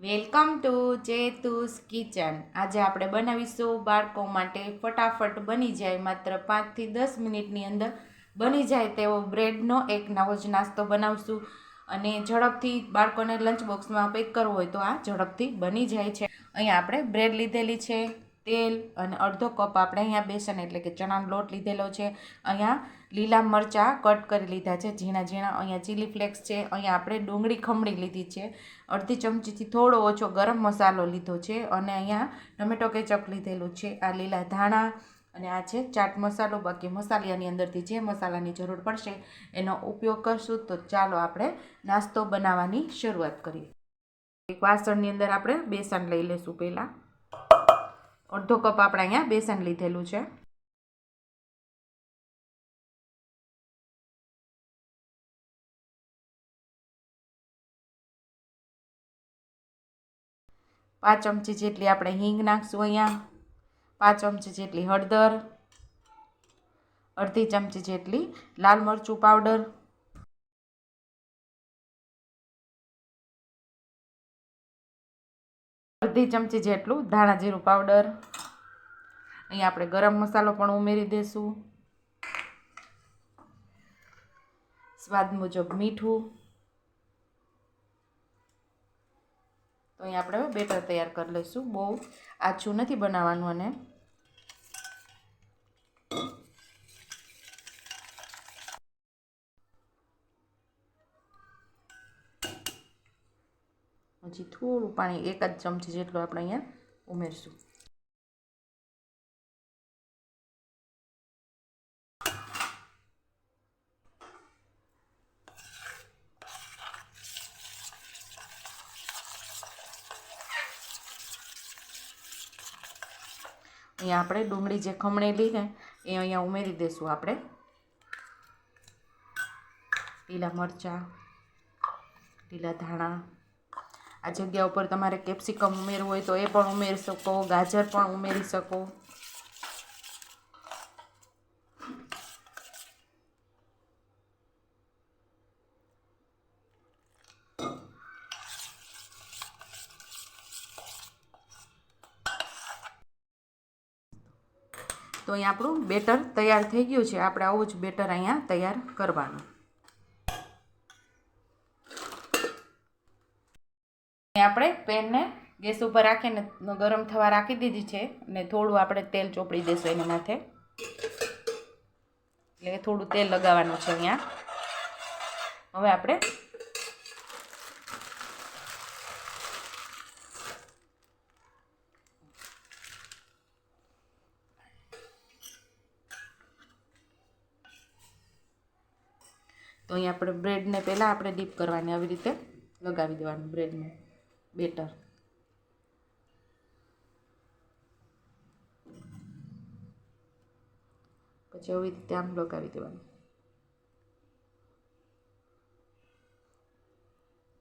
Welcome to જેતુસ kitchen. આજે આપણે બનાવીશું બાળકો માટે ફટાફટ બની જાય માત્ર પાંચથી દસ મિનિટની અંદર બની જાય તેવો બ્રેડનો એક નવો જ નાસ્તો બનાવશું. અને ઝડપથી બાળકોને લંચ બોક્સમાં પેક કરવો હોય તો આ ઝડપથી બની જાય છે. અહીંયા આપણે બ્રેડ લીધેલી છે. તેલ અને અડધો કપ આપણે અહીંયા બેસન એટલે કે ચણાનો લોટ લીધેલો છે. અહીંયા લીલા મરચાં કટ કરી લીધા છે. ઝીણા ઝીણા અહીંયા ચીલી ફ્લેક્સ છે. અહીંયા આપણે ડુંગળી ખમણી લીધી છે. અડધી ચમચીથી થોડો ઓછો ગરમ મસાલો લીધો છે અને અહીંયા ટમેટો કેચઅપ લીધેલું છે. આ લીલા ધાણા અને આ છે ચાટ મસાલો. બાકી મસાલાની અંદરથી જે મસાલાની જરૂર પડશે એનો ઉપયોગ કરશું. તો ચાલો આપણે નાસ્તો બનાવવાની શરૂઆત કરીએ. એક વાસણની અંદર આપણે બેસન લઈ લઈશું પહેલાં. અડધો કપ આપણે અહીંયા બેસન લીધેલું છે. પાંચ ચમચી જેટલી આપણે હિંગ નાખશું અહીંયા. પાંચ ચમચી જેટલી હળદર. અડધી ચમચી જેટલી લાલ મરચું પાવડર. અડધી ચમચી જેટલું, ધાણા જીરું પાવડર. અહીં આપણે ગરમ મસાલો પણ ઉમેરી દઈશું સ્વાદ મુજબ મીઠું. તો અહીંયા આપણે બેટર તૈયાર કરી લઈશું, બહુ આછું નથી બનાવવાનું અને પછી થોડું પાણી, એક જ ચમચી જેટલું આપણે અહીંયા ઉમેરશું. અહીંયા આપણે ડુંગળી જે ખમણેલી ને એ અહીંયા ઉમેરી દઈશું આપણે. લીલા મરચાં લીલા ધાણા આ જગ્યા ઉપર તમારે કેપ્સિકમ ઉમેરવું હોય તો એ પણ ઉમેરી શકો, ગાજર પણ ઉમેરી શકો. તો અહીંયા આપણું બેટર તૈયાર થઈ ગયું છે. આપણે આવું જ બેટર અહીંયા તૈયાર કરવાનું. આપણે પેનને ગેસ ઉપર રાખીને ગરમ થવા રાખી દીધી છે અને થોડું આપણે તેલ ચોપડી દઈશું એના માથે. એટલે થોડું તેલ લગાવવાનું છે અહીંયા. હવે આપણે તો અહીંયા આપણે બ્રેડને પહેલાં આપણે ડીપ કરવાની, આવી રીતે લગાવી દેવાનું બ્રેડને. બેટર. પછી આવી રીતે આમ લગાવી દેવાનું.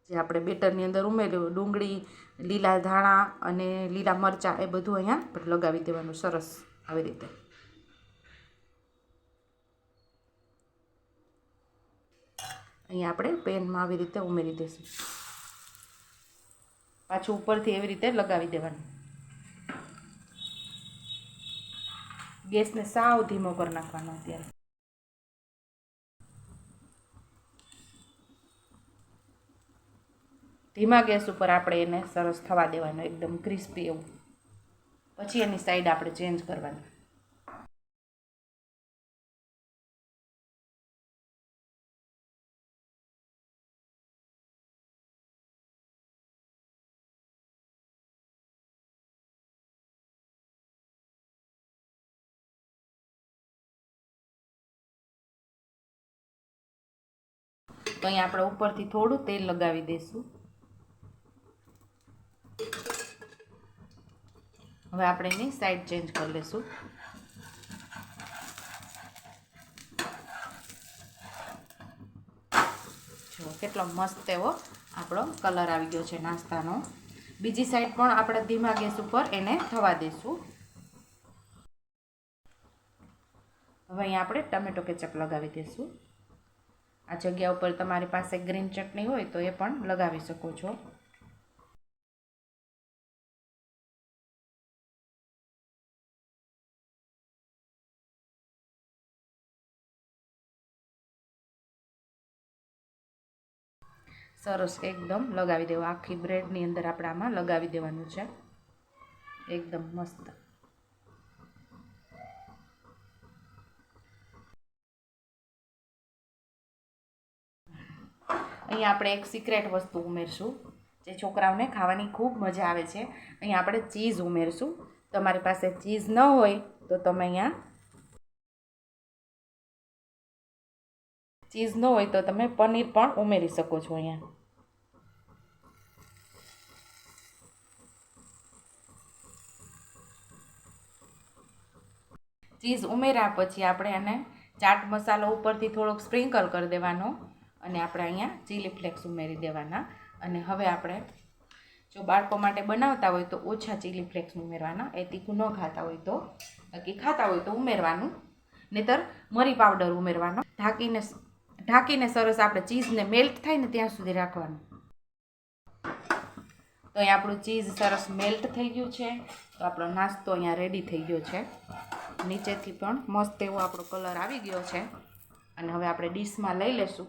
જે આપણે બેટરની અંદર ઉમેર્યું, ડુંગળી, લીલા ધાણા અને લીલા મરચાં, એ બધું અહીંયા લગાવી દેવાનું સરસ આવી રીતે. અહીંયા આપણે પેનમાં આવી રીતે ઉમેરી દઈશું પાછું ઉપરથી એવી રીતે લગાવી દેવાનું. ગેસને સાવ ધીમો કરી નાખવાનો અત્યારે. ધીમા ગેસ ઉપર આપણે એને સરસ થવા દેવાનું, એકદમ ક્રિસ્પી એવું. પછી એની સાઈડ આપણે ચેન્જ કરવાની. તો અહીંયા આપણે ઉપરથી થોડું તેલ લગાવી દઈશું. હવે આપણે એની સાઈડ ચેન્જ કરી લઈશું. જો કેટલો મસ્ત એવો આપણો કલર આવી ગયો છે નાસ્તાનો. બીજી સાઈડ પણ આપણે ધીમા ગેસ ઉપર એને થવા દઈશું. હવે અહીંયા આપણે ટમેટો કેચઅપ લગાવી દઈશું. આ જગ્યા ઉપર તમારી પાસે ગ્રીન ચટણી હોય તો એ પણ લગાવી શકો છો. સરસ એકદમ લગાવી દેવું. આખી બ્રેડની અંદર આપણે આમાં લગાવી દેવાનું છે. એકદમ મસ્ત. અહીંયા આપણે એક સિક્રેટ વસ્તુ ઉમેરશું, જે છોકરાઓને ખાવાની ખૂબ મજા આવે છે. અહીંયા આપણે ચીઝ ઉમેરશું. તમારી પાસે ચીઝ ન હોય તો તમે અહીંયા ચીઝ ન હોય તો તમે પનીર પણ ઉમેરી શકો છો અહીંયા. ચીઝ ઉમેર્યા પછી આપણે એને ચાટ મસાલો ઉપરથી થોડોક સ્પ્રિંકલ કરી દેવાનો. અને આપણે અહીંયા ચીલી ફ્લેક્સ ઉમેરી દેવાના. અને હવે આપણે જો બાળકો માટે બનાવતા હોય તો ઓછા ચીલી ફ્લેક્સ ઉમેરવાના. એ તીખું ન ખાતા હોય તો, બાકી ખાતા હોય તો ઉમેરવાનું. નહીતર મરી પાવડર ઉમેરવાનો. ઢાંકીને ઢાંકીને સરસ આપણે ચીઝને મેલ્ટ થાય ને ત્યાં સુધી રાખવાનું. તો અહીં આપણું ચીઝ સરસ મેલ્ટ થઈ ગયું છે. તો આપણો નાસ્તો અહીંયા રેડી થઈ ગયો છે. નીચેથી પણ મસ્ત એવો આપણો કલર આવી ગયો છે. અને હવે આપણે ડીશમાં લઈ લેશું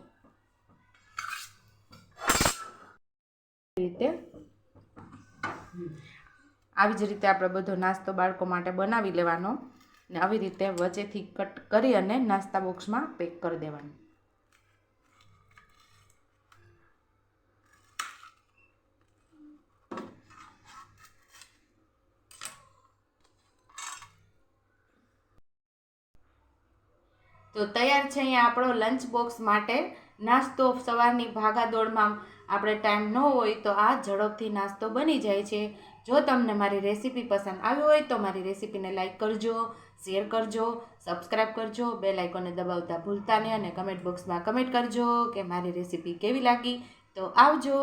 રીતે આવી જ રીતે આપણે બધો નાસ્તો બાળકો માટે બનાવી લેવાનો ને આવી રીતે વચ્ચેથી કટ કરી અને નાસ્તા બોક્સમાં પેક કરી દેવાનું. તો તૈયાર છે અહીંયા આપણો લંચ બોક્સ માટે નાસ્તો સવારની ભાગાદોડમાં આપણે ટાઈમ ન હોય તો આ ઝડપથી નાસ્તો બની જાય છે. જો તમને મારી રેસીપી પસંદ આવી હોય તો મારી રેસીપીને લાઇક કરજો, શેર કરજો સબસ્ક્રાઈબ કરજો બે લાઇકોને દબાવતા ભૂલતા નહીં અને કમેન્ટ બોક્સમાં કમેન્ટ કરજો કે મારી રેસીપી કેવી લાગી. તો આવજો.